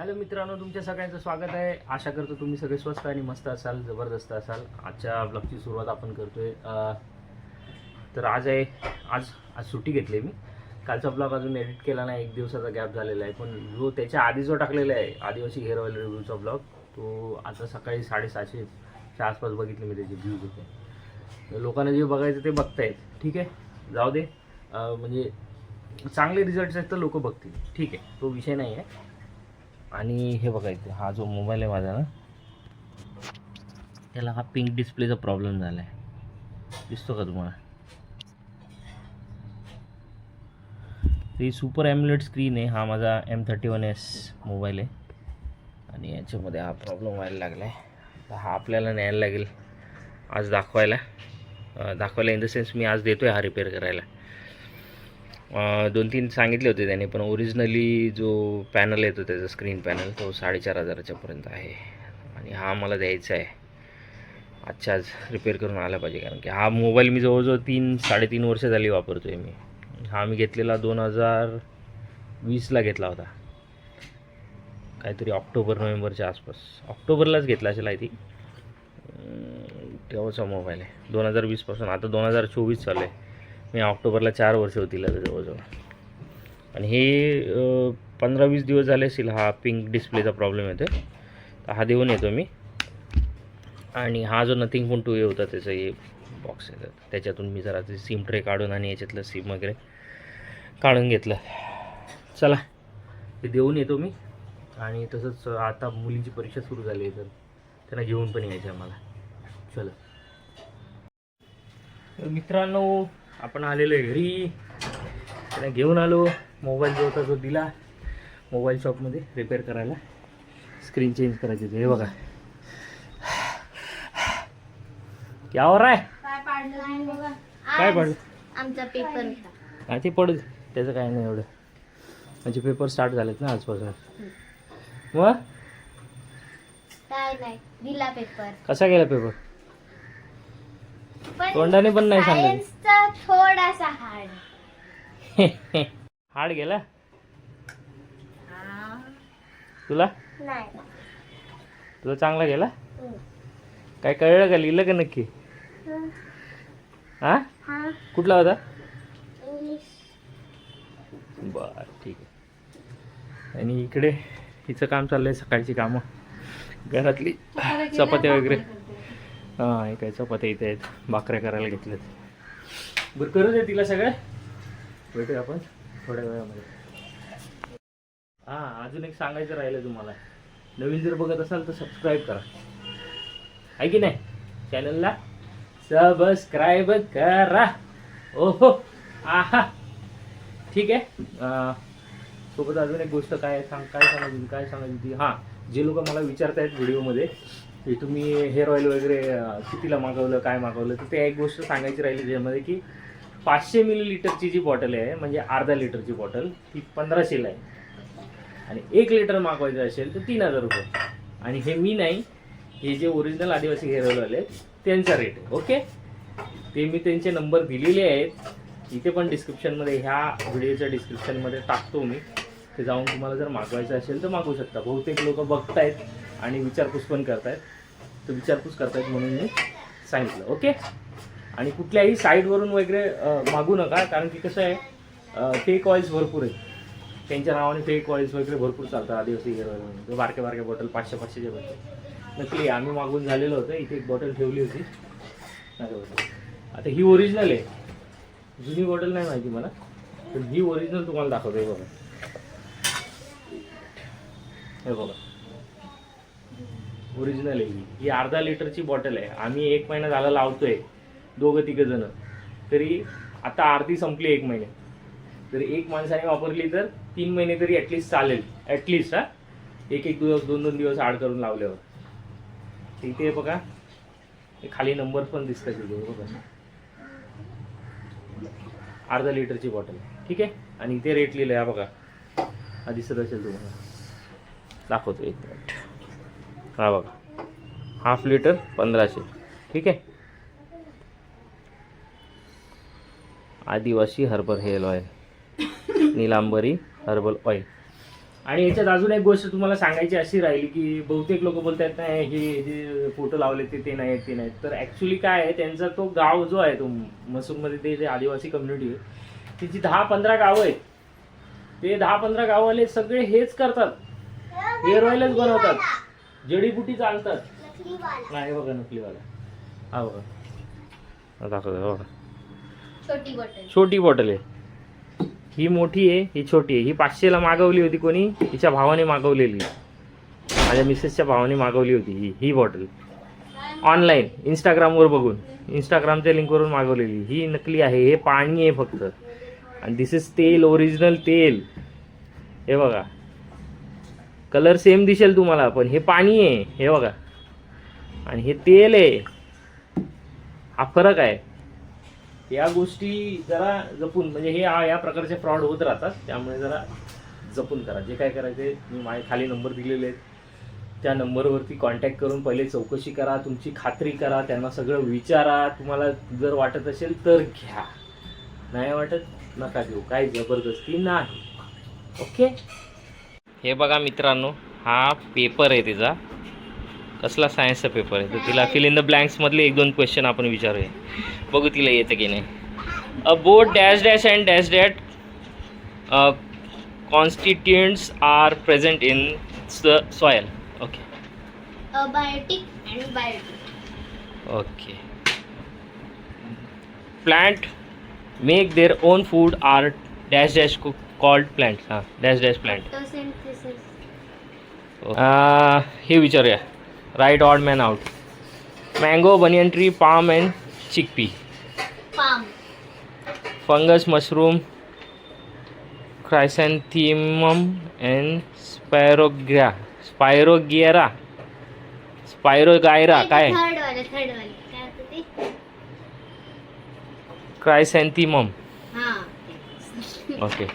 Hello मित्रांनो तुमच्या सगळ्यांचं स्वागत आहे. आशा करतो तुम्ही सगळे स्वस्त आणि मस्त असाल जबरदस्त असाल. आजच्या ब्लॉगची सुरुवात आपण करतोय. तर आज आहे आज आज सुट्टी घेतली मी. कालचा ब्लॉग अजून एडिट केला नाही एक दिवसाचा गॅप झालेला आहे. पण जो त्याच्या आधी जो टाकलेला आहे आदिवासी हेअर ऑइल रिव्ह्यूचा ब्लॉग तो आता सकाळी साडेसहाशेच्या आसपास बघितले मी त्याचे व्ह्यूज होते. लोकांना जे बघायचं ते बघतायत. ठीक आहे? जाऊ दे. म्हणजे चांगले रिझल्ट्स आहेत तर लोक बघतील. ठीक आहे? तो विषय नाही आहे. आणि हे बघायचं हा जो मोबाईल आहे माझा ना त्याला हा पिंक डिस्प्लेचा प्रॉब्लेम झाला आहे दिसतो का तुम्हाला? ही सुपर ॲम्युलेट स्क्रीन आहे. हा माझा M thirty one S mobile आहे. आणि याच्यामध्ये हा प्रॉब्लेम व्हायला लागला आहे तर हा आपल्याला न्यायला लागेल. आज दाखवायला. दाखवायला इन द सेन्स मी आज देतो आहे हा रिपेअर करायला. दोन तीन सांगितले होते त्याने पण ओरिजिनली जो पॅनल येतो त्याचा स्क्रीन पॅनल तो साडेचार हजाराच्यापर्यंत आहे. आणि हा मला द्यायचा आहे. आजच्या आज रिपेअर करून आला पाहिजे कारण की हा मोबाईल मी जवळजवळ तीन साडेतीन वर्ष झाली वापरतो आहे मी. हा मी घेतलेला दोन हजार वीसला घेतला होता. काहीतरी ऑक्टोबर नोव्हेंबरच्या आसपास. ऑक्टोबरलाच घेतला असेल आय थिंक तेव्हाचा मोबाईल आहे. दोन हजार वीसपासून. आता दोन हजार चोवीस चालू आहे. मी ऑक्टोबरला चार वर्ष होतील आता जवळजवळ. आणि हे पंधरा वीस दिवस झाले असतील हा पिंक डिस्प्लेचा प्रॉब्लेम येतो तर हा देऊन येतो मी. आणि हा जो नथिंग पण टू ए होता त्याचं हे बॉक्स आहे. त्याच्यातून मी जरा ते सिम ट्रे काढून आणि याच्यातलं सिम वगैरे काढून घेतलं. चला ते देऊन येतो मी. आणि तसंच आता मुलींची परीक्षा सुरू झाली आहे तर त्यांना घेऊन पण यायचं आहे मला चला. मित्रांनो आपण आलेलो आहे घरी. त्यांना घेऊन आलो. मोबाईल जो होता तो दिला. मोबाईल शॉपमध्ये रिपेअर करायला. स्क्रीन चेंज करायची होती. हे बघा. यावर आहे? काय पाडलं? नाही बघा. काय पडलं? आमचा पेपर होता. हा ते पडू. त्याचं काय नाही एवढं. म्हणजे पेपर स्टार्ट झालेत ना आजपासून. मग? काय नाही. दिला पेपर कसा गेला पेपर तोंडाने पण नाही सांगितलं सायन्सचा थोडासा हार्ड. हाड गेला? तुला? नाही. तुला चांगला गेला? काय कळलं का? लिहिलं का नक्की? हा. हा. कुठला होता? इंग्लिश. बर ठीक आहे. आणि इकडे हिचं काम चाललंय सकाळची कामं. घरातली चपात्या वगैरे. हां काय चपात्या इथे आहेत. भाकऱ्या करायला घेतल्यात. बरं करू दे तिला सगळं. भेटूया आपण थोड्या वेळामध्ये. हां अजून एक सांगायचं राहिलं तुम्हाला. नवीन जर बघत असाल तर सबस्क्राईब करा. आहे की नाही? चॅनलला सबस्क्राईब करा. ओहो आहा. ठीक आहे? सोबत अजून एक गोष्ट काय सांग काय सांगायची काय सांगायची होती हां जे लोक मला विचारतायत व्हिडिओमध्ये की तुम्ही हेअर ऑइल वगैरे कितीला मागवलं काय मागवलं तर ते एक गोष्ट सांगायची राहिली त्याच्यामध्ये की पाचशे मिली लिटरची जी बॉटल आहे म्हणजे अर्धा लिटरची बॉटल ती पंधराशेला आहे. आणि एक लिटर मागवायचं असेल तर तीन हजार रुपये. आणि हे मी नाही हे जे ओरिजिनल आदिवासी हेअर ऑइल वाले आहेत, त्यांचा रेट आहे ओके ते मी त्यांचे नंबर दिलेले आहेत. इथे पण डिस्क्रिप्शनमध्ये ह्या व्हिडिओच्या डिस्क्रिप्शनमध्ये टाकतो मी. ते जाऊन तुम्हाला जर मागवायचं असेल तर मागवू शकता. बहुतेक लोक बघतायत. आणि विचारपूस पण करतायत. तर विचारपूस करतायत म्हणून मी सांगितलं ओके? आणि कुठल्याही साईटवरून वगैरे मागू नका कारण की कसं आहे फेक ऑइल्स भरपूर आहेत. त्यांच्या नावाने फेक ऑइल्स वगैरे भरपूर चालतात आदिवासी हेअर ऑइल म्हणून. बारक्या बारक्या बॉटल पाचशे पाचशेच्या बॉटल नक्की आम्ही मागून झालेलं होतं इथे एक बॉटल ठेवली होती. माझ्याबरोबर. आता ही ओरिजिनल आहे. जुनी बॉटल नाही माहिती मला पण ही ओरिजिनल तुम्हाला दाखवतो बघा. हे बघा. ओरिजिनल आहे ही. ही अर्धा लिटरची बॉटल आहे. आम्ही एक महिना झाला लावतोय. दोघं तिघं जण. तरी आता अर्धी संपली एक महिने. तर एक माणसाने वापरली तर तीन महिने तरी ॲटलिस्ट चालेल. ॲटलिस्ट हा. एक एक दिवस दोन दोन दिवस आड करून लावल्यावर. इथे बघा. खाली नंबर पण दिसतात तिथे बघा. अर्धा लिटरची बॉटल ठीक आहे? आणि इथे रेट लिहिलं आहे बघा. हा दिसत असेल तुम्हाला. दाखवतो एक मिनिट हा बघा. हाफ लिटर पंधराशे. ठीक आहे? आदिवासी herbal hair oil. Nilambari herbal oil. आणि याच्यात अजून एक गोष्ट तुम्हाला सांगायची अशी राहिली की बहुतेक लोक बोलतात नाही हे जे फोटो लावले ते ते नाहीत ते नाहीत. तर ॲक्च्युली काय आहे त्यांचा तो गाव जो आहे तो मसूरमध्ये ते जे आदिवासी कम्युनिटी आहे तिची दहा पंधरा गावं आहेत. ते दहा पंधरा गाववाले सगळे हेच करतात. हेअर ऑइलच बनवतात. जडीबुटी चालतात. नाही बघा नकलीवाला. हा बघा. बघा. छोटी बॉटल. छोटी बॉटल आहे. ही मोठी आहे ही छोटी आहे. ही पाचशेला मागवली होती कोणी? हिच्या भावाने मागवलेली. माझ्या मिसेसच्या भावाने मागवली होती ही ही बॉटल. ऑनलाईन इंस्टाग्रामवर बघून. इंस्टाग्रामच्या लिंकवरून मागवलेली. ही नकली आहे हे पाणी आहे फक्त. आणि दिस इज तेल ओरिजिनल तेल. हे बघा. कलर सेम दिसेल तुम्हाला पण हे पाणी आहे हे बघा. आणि हे तेल आहे. हा फरक आहे. या गोष्टी जरा जपून म्हणजे हे या प्रकारचे फ्रॉड होत राहतात त्यामुळे जरा जपून करा. जे काय करायचे मी माझे खाली नंबर दिलेले आहेत. त्या नंबरवरती कॉन्टॅक्ट करून पहिले चौकशी करा तुमची खात्री करा त्यांना सगळं विचारा. तुम्हाला जर वाटत असेल तर घ्या. नाही वाटत नका घेऊ काही जबरदस्ती नाही. ओके हे बघा मित्रांनो हा पेपर आहे तिचा. कसला सायन्सचा पेपर आहे? तर तिला फिल इन द ब्लँक्समधले एक दोन क्वेश्चन आपण विचारूया. बघू तिला येतं की नाही. A bot dash dash and dash that constituents are present in the soil okay biotic and biotic okay plant make their own food are dash dash called plant हां. डॅश डॅश प्लांट फोटोसिंथेसिस हे विचारूया. Right odd man out mango banyan tree palm and chickpea palm fungus mushroom chrysanthemum and spirogyra. Spirogyra. Spirogyra काय? क्रायसॅन्थिमम हा okay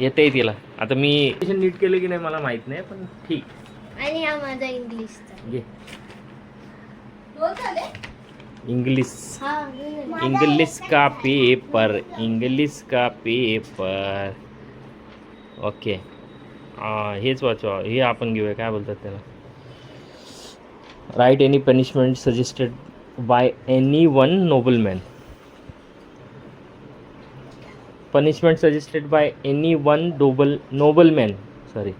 येते तिला. आता मी नीट केलं की नाही मला माहीत नाही पण ठीक. आणि हा माझा इंग्लिशचा. घे. इंग्लिश. हा इंग्लिश का पेपर? इंग्लिश का पेपर? ओके. हेच वाचवा हे आपण घेऊया. काय बोलतात त्याला? Right any punishment suggested by any one noble man punishment suggested by any one double noble man sorry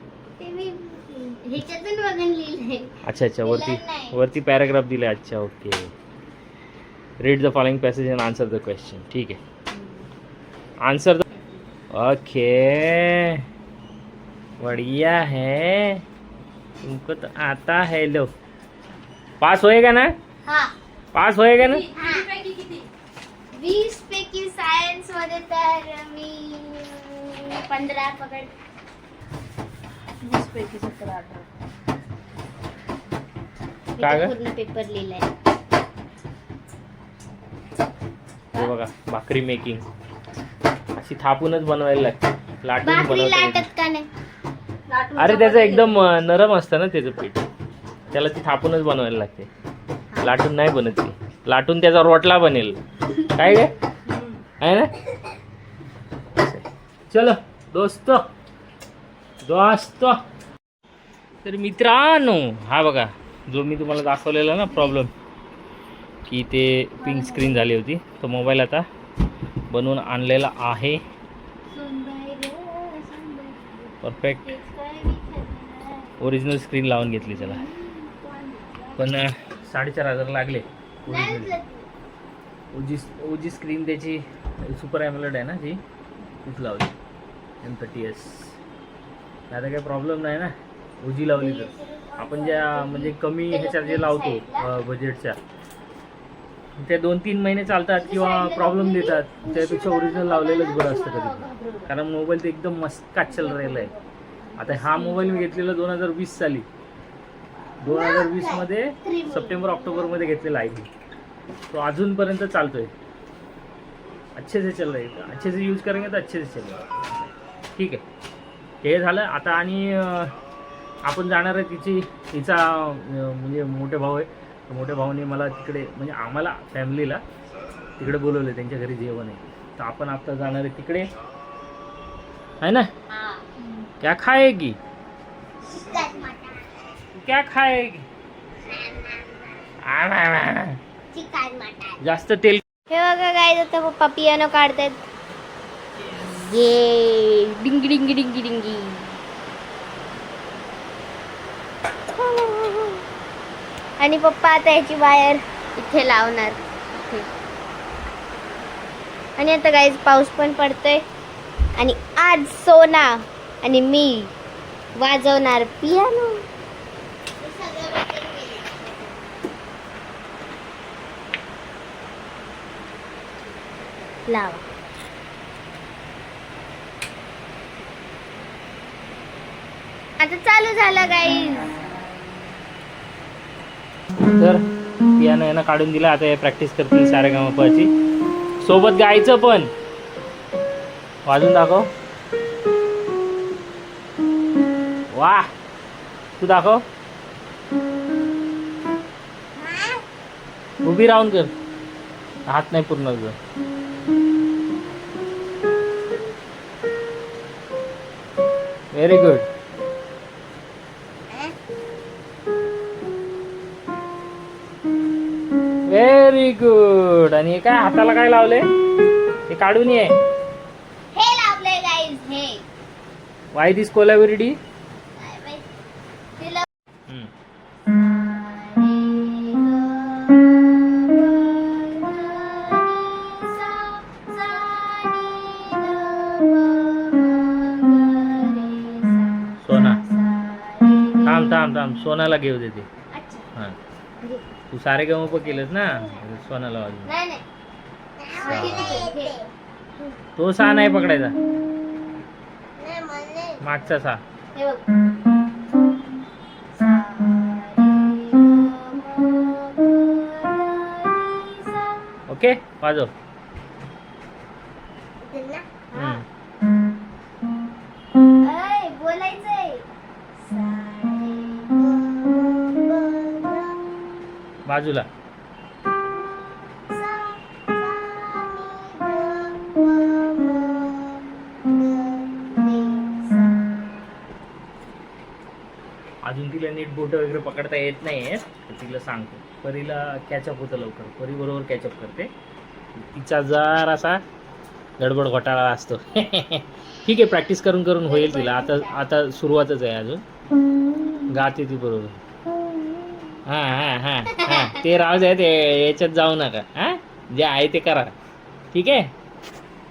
अच्छा अच्छा. वरती. वरती पॅराग्राफ दिला अच्छा okay read the following passage and answer the question ठीक आहे. आंसर द ओके बढ़िया है. तुमको तो आता है लो. पास होएगा ना? हा. पास होएगा ना? वीस पैकी सायन्समध्ये तर मी पंधरा पकड. वीस पैकी काय? पूर्ण पेपर लिहिलाय. हे बघा भाकरी मेकिंग अशी थापूनच बनवायला लागते. लाटून भाकरी बनवता येत लाटत का नाही? अरे त्याचं एकदम अं, नरम असतं ना त्याचं पीठ. त्याला ती थापूनच बनवायला लागते. लाटून नाही बनत ती. लाटून त्याचा रोटला बनेल. काय काय हम्म. ना? चलो दोस्त. दोस्त. तर मित्रांनो हा बघा जो मी तुम्हाला दाखवलेला ना प्रॉब्लेम की ते पिंक स्क्रीन झाली होती. तो मोबाईल आता बनवून आणलेला आहे. परफेक्ट ओरिजिनल स्क्रीन लावून घेतली त्याला. पण साडेचार हजार लागले. ओरिजिनल ओजी ओजी स्क्रीन त्याची सुपर ॲमलड आहे ना जी? तीच लावली. एम थर्टी एस आता काही प्रॉब्लेम नाही ना? ओजी लावली तर. आपण ज्या म्हणजे कमी ह्याच्यात जे लावतो बजेटच्या त्या दोन तीन महिने चालतात किंवा प्रॉब्लेम देतात. त्यापेक्षा ओरिजिनल लावलेलंच बरं असतं कधी कारण मोबाईल तर एकदम मस्त काचल राहिला आहे. आता हा मोबाईल मी घेतलेला दोन हजार वीस साली. दोन हजार वीसमध्ये सप्टेंबर ऑक्टोबरमध्ये घेतलेला आहे मी. तो अजूनपर्यंत चालतोय. अच्छे से चल रहा है अच्छे से यूज करेंगे तो अच्छे से चलेगा ठीक आहे. हे झालं. आता आणि आपण जाणार आहे तिची तिचा म्हणजे मोठे भाऊ आहे. तर मोठ्या भाऊने मला तिकडे म्हणजे आम्हाला फॅमिलीला तिकडे बोलवलं त्यांच्या घरी जेवण आहे. तर आपण आता जाणार आहे तिकडे. आहे ना? क्या खाएगी क्या खाएगी जास्त तेल हे बघा काय आता पप्पा पियानो काढतायत ये डिंगी डिंगी डिंगी डिंगी. आणि पप्पा आता याची वायर इथे लावणार. आणि आता गाईज पाऊस पण पडतोय. आणि आज सोना आणि मी वाजवणार पियानो लावा. आता चालू झालं गाईज तर पियानो यानं काढून दिलं आता हे प्रॅक्टिस करतील साऱ्या गमपाची सोबत गायचं पण. वाजून दाखव. वा. तू दाखव. उभी राहून कर. हात नाही पूर्ण तुझं. व्हेरी गुड व्हेरी गुड आणि काय हाताला काय लावले? ते काढून ये. हे हे. वाय दिस कोलॅबिलिटी थांब थांब सोनाला घेऊ दे ते. हां. तू सारे गम केलंस ना? सोनाला वाजून नाही नाही. तो सा नाही पकडायचा. मागचा सा. ओके वाजव. बाजूला. अजून तिला नीट बोट वगैरे पकडता येत नाही तर तिला सांगतो. परीला कॅचअप होतं लवकर. परी बरोबर कॅचअप करते. तिचा जरासा गडबड घोटाळा असतो. ठीक आहे प्रॅक्टिस करून करून होईल तिला. आता आता सुरुवातच आहे अजून. गाते ती बरोबर. हां हां हां हां. ते राहू द्या ते याच्यात जाऊ नका. हां? जे आहे ते करा. ठीक आहे?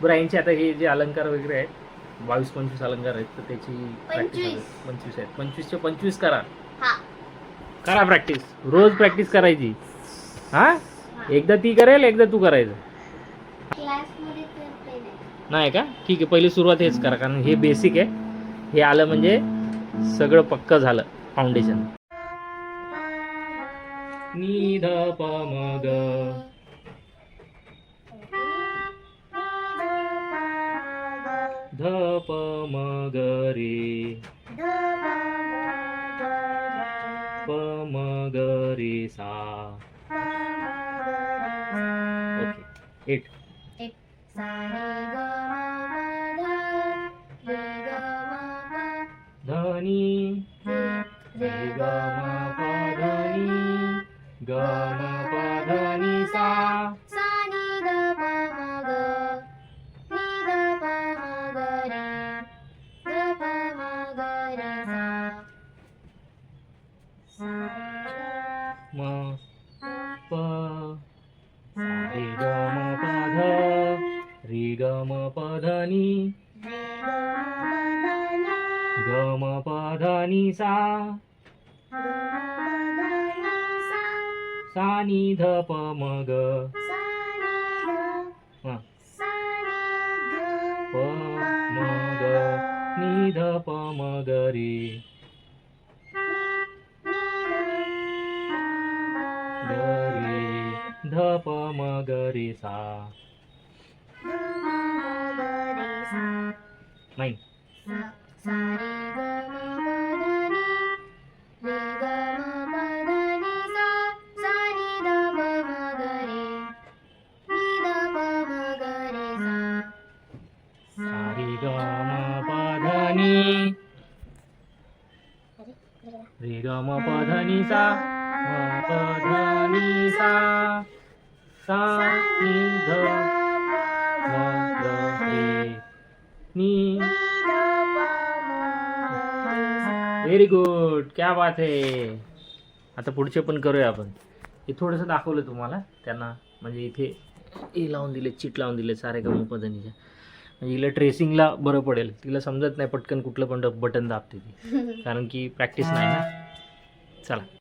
बरं यांचे आता हे जे अलंकार वगैरे आहेत बावीस पंचवीस अलंकार आहेत तर त्याची प्रॅक्टिस पंचवीस. पंचवीस आहेत. पंचवीसचे पंचवीस करा. हा. करा प्रॅक्टिस रोज प्रॅक्टिस करायची. हां? एकदा ती करेल एकदा तू करायचं. नाही. का? ठीक आहे पहिली सुरुवात हेच करा कारण हे बेसिक आहे. हे आलं म्हणजे सगळं पक्क झालं फाउंडेशन नी ध प म ग ध प म ग रे प म ग रे सा ओके एट एक ग म प धनी रे ग म ध नि ग म प धनी सा प ध ध प म ग सा नि ध सा नि ध प म ग नि ध प म ग रे। ग रे ध प म ग रे सा। नाही सा रे ग म प ध नि रे ग म प ध नि व्हेरी गुड क्या बात आहे आता पुढचे पण करूया आपण. हे थोडंसं दाखवलं तुम्हाला. त्यांना म्हणजे इथे हे लावून दिले चिट लावून दिले सारे गम पद्धतीच्या म्हणजे हिला ट्रेसिंगला बरं पडेल. तिला समजत नाही पटकन कुठलं पण बटन दाबते ती. कारण की प्रॅक्टिस नाही ना. चला.